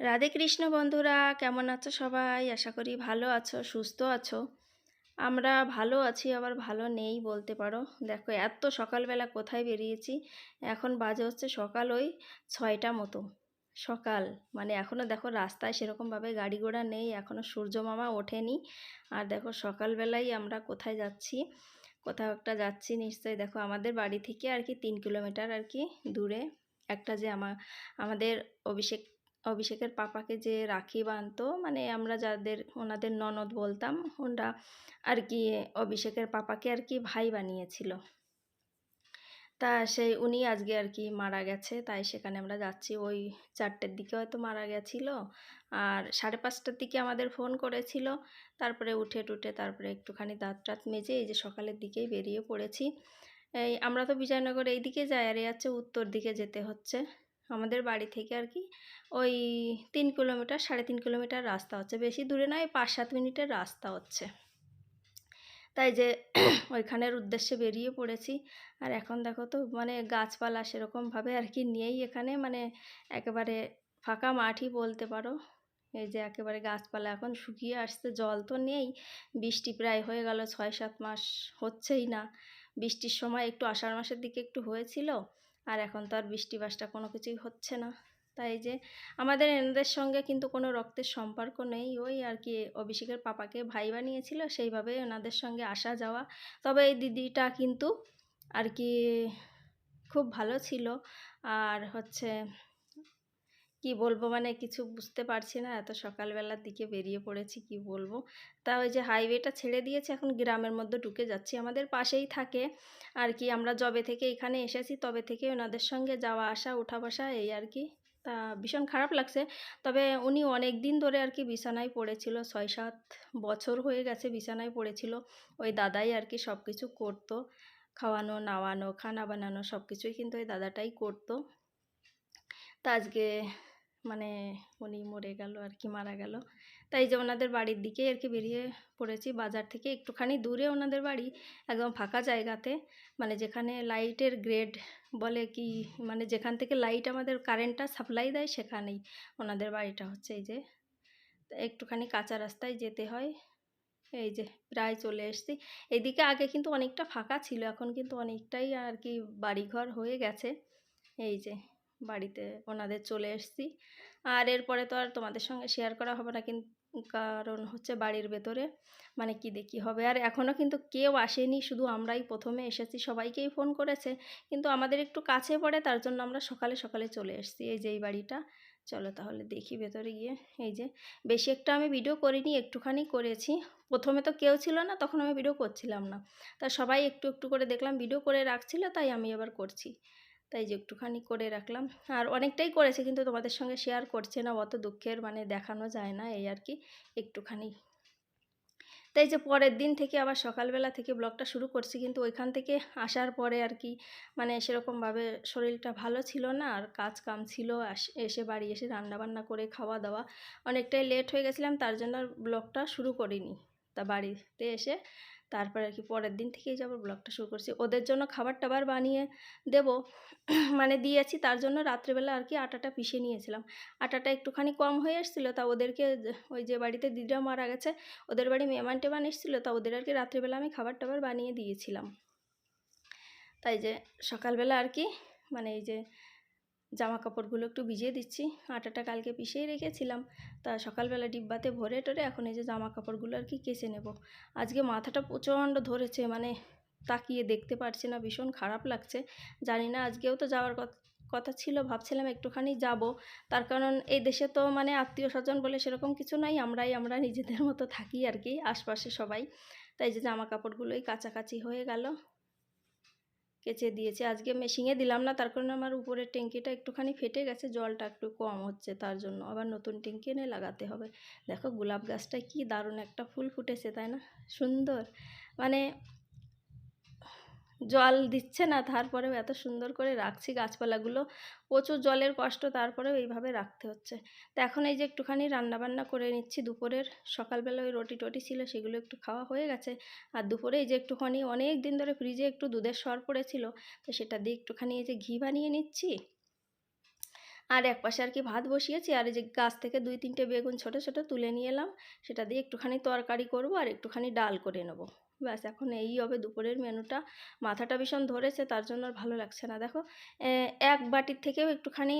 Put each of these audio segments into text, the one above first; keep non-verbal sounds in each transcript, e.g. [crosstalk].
রাধে কৃষ্ণ বন্ধুরা, কেমন আছো সবাই? আশা করি ভালো আছো, সুস্থ আছো। আমরা ভালো আছি, আবার ভালো নেই বলতে পারো। দেখো, এত সকালবেলা কোথায় বেরিয়েছি? এখন বাজে হচ্ছে সকাল ওই ছয়টা মতো। সকাল মানে এখনও দেখো রাস্তায় সেরকমভাবে গাড়ি ঘোড়া নেই এখনও সূর্য মামা ওঠেনি। আর দেখো সকালবেলাই আমরা কোথায় যাচ্ছি? কোথাও একটা যাচ্ছি নিশ্চয়ই। দেখো আমাদের বাড়ি থেকে আর কি তিন কিলোমিটার আর কি দূরে। একটা যে আমার আমাদের অভিষেক অভিষেকের পাপাকে যে রাখি বাঁধতো মানে আমরা যাদের ওনাদের ননদ বলতাম ওনারা আর কি অভিষেকের পাপাকে আর কি ভাই বানিয়েছিল। তা সেই উনি আজকে আর কি মারা গেছে, তাই সেখানে আমরা যাচ্ছি। ওই চারটের দিকে হয়তো মারা গেছিল, আর সাড়ে পাঁচটার দিকে আমাদের ফোন করেছিল। তারপরে উঠে টুটে তারপরে একটুখানি দাঁত টাত মেজে এই যে সকালের দিকেই বেরিয়ে পড়েছি। এই আমরা তো বিজয়নগর এই দিকে যাই, আর এই হচ্ছে উত্তর দিকে যেতে হচ্ছে। আমাদের বাড়ি থেকে আর কি, ওই তিন কিলোমিটার, সাড়ে তিন কিলোমিটার রাস্তা হচ্ছে। বেশি দূরে নয়, পাঁচ সাত মিনিটের রাস্তা হচ্ছে। তাই যে [clears throat] ওইখানের উদ্দেশ্যে বেরিয়ে পড়েছি। আর এখন দেখো তো মানে গাছপালা সেরকমভাবে আর কি নেই এখানে মানে একেবারে ফাঁকা মাঠই বলতে পারো। এই যে একেবারে গাছপালা এখন শুকিয়ে আসছে, জল তো নেই। বৃষ্টি প্রায় হয়ে গেল ছয় সাত মাস হচ্ছেই না। বৃষ্টির সময় একটু আষাঢ় মাসের দিকে একটু হয়েছিল। আর এখন তো আর বৃষ্টি বাসটা কোনো কিছুই হচ্ছে না। তাই যে আমাদের এনাদের সঙ্গে কিন্তু কোনো রক্তের সম্পর্ক নেই। ওই আর কি অভিষেকের পাপাকে ভাই বানিয়েছিল সেইভাবে ওনাদের সঙ্গে আসা যাওয়া। তবে এই দিদিটা কিন্তু আর কি খুব ভালো ছিল। আর হচ্ছে কি বলব? মানে কিছু বুঝতে পারছি না। এত সকালবেলার দিকে বেরিয়ে পড়েছি, কি বলব? তা ওই যে হাইওয়েটা ছেড়ে দিয়েছে, এখন গ্রামের মধ্যে ঢুকে যাচ্ছি। আমাদের পাশেই থাকে। আর কি আমরা যবে থেকে এখানে এসেছি, তবে থেকে ওনাদের সঙ্গে যাওয়া, আসা উঠা বসা, এই আর কি। তা ভীষণ খারাপ লাগছে। তবে উনি অনেক দিন ধরে আর কি বিছানায় পড়েছিল ছয় সাত বছর হয়ে গেছে বিছানায় পড়েছিল। ওই দাদাই আর কি সব কিছু করতো। খাওয়ানো, নাওয়ানো, খানা বানানো সব কিছুই কিন্তু ওই দাদাটাই করতো। তা আজকে মানে উনি মরে গেল আর কি, মারা গেল। তাই যে ওনাদের বাড়ির দিকে আর কি বেরিয়ে পড়েছি। বাজার থেকে একটুখানি দূরে ওনাদের বাড়ি, একদম ফাঁকা জায়গাতে। মানে যেখানে লাইটের গ্রেড বলে কি মানে যেখান থেকে লাইট আমাদের কারেন্টটা সাপ্লাই দেয় সেখানেই ওনাদের বাড়িটা হচ্ছে এই যে। একটুখানি কাঁচা রাস্তায় যেতে হয়। এই যে প্রায় চলে এসেছি। এদিকে আগে কিন্তু অনেকটা ফাঁকা ছিল, এখন কিন্তু অনেকটাই আর কি বাড়িঘর হয়ে গেছে। এই যে বাড়িতে ওনাদের চলে এসেছি। আর এরপরে তো আর তোমাদের সঙ্গে শেয়ার করা হবে না কিন্তু কারণ হচ্ছে বাড়ির ভেতরে মানে কি দেখি হবে। আর এখনও কিন্তু কেউ আসেনি, শুধু আমরাই প্রথমে এসেছি, সবাইকেই ফোন করেছে। কিন্তু আমাদের একটু কাছে পড়ে, তার জন্য আমরা সকালে সকালে চলে এসেছি এই যে এই বাড়িটা। চলো তাহলে দেখি ভেতরে গিয়ে। এই যে, বেশি একটা আমি ভিডিও করিনি, একটুখানি করেছি। প্রথমে তো কেউ ছিল না, তখন আমি ভিডিও করছিলাম না। তা সবাই একটু একটু করে দেখলাম ভিডিও করে রাখছিল, তাই আমি এবার করছি। তাই যে একটুখানি করে রাখলাম। আর অনেকটাই করেছে কিন্তু তোমাদের সঙ্গে শেয়ার করছে না, অত দুঃখের মানে দেখানো যায় না এই আর কি, একটুখানি। তাই যে পরের দিন থেকে আবার সকালবেলা থেকে ব্লগটা শুরু করছি কিন্তু ওইখান থেকে আসার পরে আর কি মানে সেরকমভাবে শরীরটা ভালো ছিল না, আর কাজ কাম ছিল এসে বাড়ি এসে রান্না বান্না করে খাওয়া দাওয়া, অনেকটাই লেট হয়ে গেছিলাম, তার জন্য ব্লগটা শুরু করিনি। তা বাড়িতে এসে তারপরে আর কি পরের দিন থেকেই যাব, ব্লগটা শুরু করছি। ওদের জন্য খাবার টাবার বানিয়ে দেব। [clears throat] মানে দিয়েছি, তার জন্য রাত্রেবেলা আর কি আটাটা পিষে নিয়েছিলাম। আটাটা একটুখানি কম হয়ে এসেছিল তা ওদেরকে ওই যে বাড়িতে দিদিরা মারা গেছে, ওদের বাড়ি মেহমান টেমান এসেছিল, তা ওদের আর কি রাত্রেবেলা আমি খাবার টাবার বানিয়ে দিয়েছিলাম। তাই যে সকালবেলা আর কি মানে এই যে জামা কাপড়গুলো একটু ভিজিয়ে দিচ্ছি। আটাটা কালকে পিষেই রেখেছিলাম। তা সকালবেলা ডিব্বাতে ভরে টরে এখন এই যে জামা কাপড়গুলো আর কি কেচে নেব। আজকে মাথাটা প্রচণ্ড ধরেছে মানে তাকিয়ে দেখতে পারছি না, ভীষণ খারাপ লাগছে। জানি না, আজকেও তো যাওয়ার কথা ছিল, ভাবছিলাম একটুখানি যাব। তার কারণ এই দেশে তো মানে আত্মীয় স্বজন বলে সেরকম কিছু নাই, আমরাই আমরা নিজেদের মতো থাকি আর কি, আশপাশে সবাই। তাই যে জামা কাপড়গুলোই কাছাকাছি হয়ে গেল। কেচে দিয়েছে। আজকে মেশিনে দিলাম না, তার কারণে আমার উপরের ট্যাঙ্কিটা একটুখানি ফেটে গেছে, জলটা একটু কম হচ্ছে তার জন্য। আবার নতুন ট্যাঙ্কি এনে লাগাতে হবে। দেখো, গোলাপ গাছটা কি দারুণ একটা ফুল ফুটেছে, তাই না? সুন্দর। মানে জল দিচ্ছে না, তারপরেও এত সুন্দর করে রাখছি গাছপালাগুলো। প্রচুর জলের কষ্ট, তারপরেও এইভাবে রাখতে হচ্ছে। তো এখন এই যে একটুখানি রান্নাবান্না করে নিচ্ছি দুপুরের, সকালবেলা ওই রুটি টটি ছিল সেগুলো একটু খাওয়া হয়ে গেছে। আর দুপুরে এই যে একটুখানি অনেক দিন ধরে ফ্রিজে একটু দুধের সর পড়েছিল, তো সেটা দিয়ে একটুখানি এই যে ঘি বানিয়ে নিচ্ছি। আর এক পাশে আর কি ভাত বসিয়েছি, আর এই যে গাছ থেকে দুই তিনটে বেগুন ছোট ছোট তুলে নিয়ে এলাম। সেটা দিয়ে একটুখানি তরকারি করব আর একটুখানি ডাল করে নেব। ব্যাস, এখন এই হবে দুপুরের মেনুটা। মাথাটা ভীষণ ধরেছে, তার জন্য আর ভালো লাগছে না। দেখো এক বাটির থেকেও একটুখানি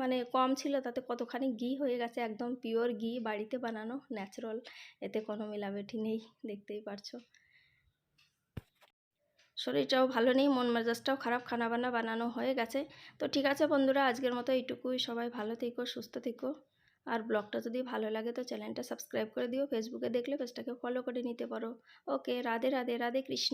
মানে কম ছিল, তাতে কতখানি ঘি হয়ে গেছে, একদম পিওর ঘি, বাড়িতে বানানো ন্যাচারাল এতে কোনো মেলাবেটি নেই, দেখতেই পারছ। শরীরটাও ভালো নেই, মন মেজাজটাও খারাপ খানা বান্না বানানো হয়ে গেছে। তো ঠিক আছে বন্ধুরা, আজকের মতো এইটুকুই। সবাই ভালো থেকো, সুস্থ থেকো। আর ব্লগটা যদি ভালো লাগে তো চ্যানেলটা সাবস্ক্রাইব করে দিও। ফেসবুকে দেখলে পেজটাকে ফলো করে নিতে পারো। ওকে রাধে রাধে রাধে কৃষ্ণ।